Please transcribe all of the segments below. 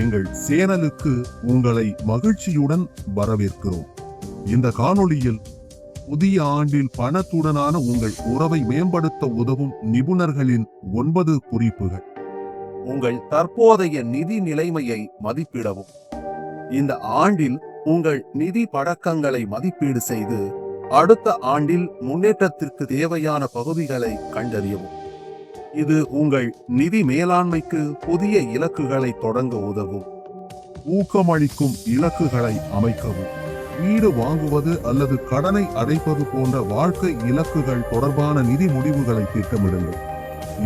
எங்கள் சேனலுக்கு உங்களை மகிழ்ச்சியுடன் வரவேற்கிறோம். இந்த காணொளியில் புதிய ஆண்டில் பணத்துடனான உங்கள் உறவை மேம்படுத்த உதவும் நிபுணர்களின் ஒன்பது குறிப்புகள். உங்கள் தற்போதைய நிதி நிலைமையை மதிப்பிடவும். இந்த ஆண்டில் உங்கள் நிதி பழக்கங்களை மதிப்பீடு செய்து அடுத்த ஆண்டில் முன்னேற்றத்திற்கு தேவையான பகுதிகளை கண்டறியவும். இது உங்கள் நிதி மேலாண்மைக்கு புதிய இலக்குகளை தொடங்க உதவும். ஊக்கமளிக்கும் இலக்குகளை அமைக்கவும். வீடு வாங்குவது அல்லது கடனை அடைப்பது போன்ற வாழ்க்கை இலக்குகள் தொடர்பான நிதி முடிவுகளை திட்டமிடுங்கள்.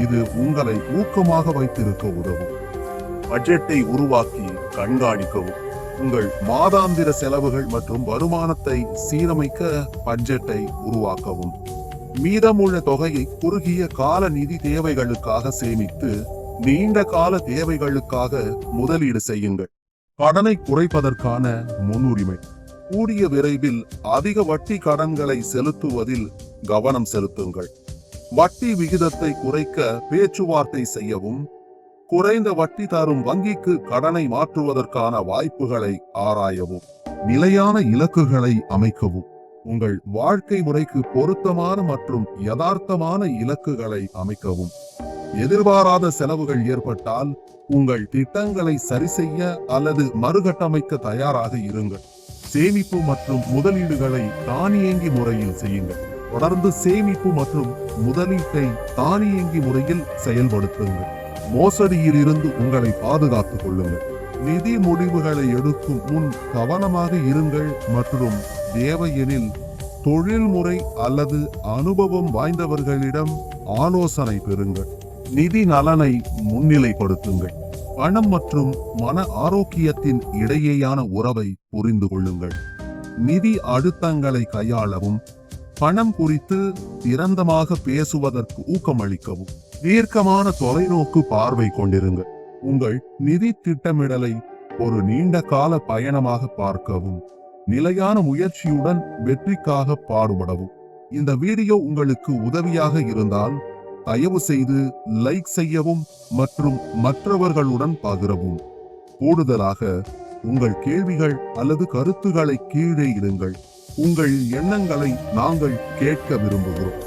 இது உங்களை ஊக்கமாக வைத்திருக்க உதவும். பட்ஜெட்டை உருவாக்கி கண்காணிக்கவும். உங்கள் மாதாந்திர செலவுகள் மற்றும் வருமானத்தை சீரமைக்க பட்ஜெட்டை உருவாக்கவும். மீதமுள்ள தொகையை குறுகிய கால நிதி தேவைகளுக்காக சேமித்து நீண்ட கால தேவைகளுக்காக முதலீடு செய்யுங்கள். கடனை குறைப்பதற்கான முன்னுரிமை. கூடிய விரைவில் அதிக வட்டி கடன்களை செலுத்துவதில் கவனம் செலுத்துங்கள். வட்டி விகிதத்தை குறைக்க பேச்சுவார்த்தை செய்யவும் குறைந்த வட்டி தரும் வங்கிக்கு கடனை மாற்றுவதற்கான வாய்ப்புகளை ஆராயவும் நிலையான இலக்குகளை அமைக்கவும். உங்கள் வாழ்க்கை முறைக்கு பொருத்தமான மற்றும் யதார்த்தமான இலக்குகளை அமைக்கவும். எதிர்பாராத செலவுகள் ஏற்பட்டால் உங்கள் திட்டங்களை சரிசெய்ய அல்லது மறுகட்டமைக்க தயாராக இருங்கள். சேமிப்பு மற்றும் முதலீடுகளை தானியங்கி முறையில் செய்யுங்கள். தொடர்ந்து சேமிப்பு மற்றும் முதலீட்டை தானியங்கி முறையில் செயல்படுத்துங்கள். மோசடியில் இருந்து உங்களை பாதுகாத்துக் கொள்ளுங்கள். நிதி முடிவுகளை எடுக்கும் முன் கவனமாக இருங்கள் மற்றும் தேவையெனில் தொழில்முறை அல்லது அனுபவம் வாய்ந்தவர்களிடம் ஆலோசனை பெறுங்கள். நிதி நலனை முன்னிலைப்படுத்துங்கள். பணம் மற்றும் மன ஆரோக்கியத்தின் இடையேயான உறவை புரிந்து கொள்ளுங்கள். நிதி அழுத்தங்களை கையாளவும் பணம் குறித்து திறந்தமாக பேசுவதற்கு ஊக்கமளிக்கவும் தீர்க்கமான தொலைநோக்கு பார்வை கொண்டிருங்கள். உங்கள் நிதி திட்டமிடலை ஒரு நீண்ட கால பயணமாக பார்க்கவும். நிலையான முயற்சியுடன் வெற்றிக்காக பாடுபடவும். இந்த வீடியோ உங்களுக்கு உதவியாக இருந்தால் தயவு செய்து லைக் செய்யவும் மற்றும் மற்றவர்களுடன் பகிரவும். கூடுதலாக உங்கள் கேள்விகள் அல்லது கருத்துக்களை கீழே இடுங்கள். உங்கள் எண்ணங்களை நாங்கள் கேட்க விரும்புகிறோம்.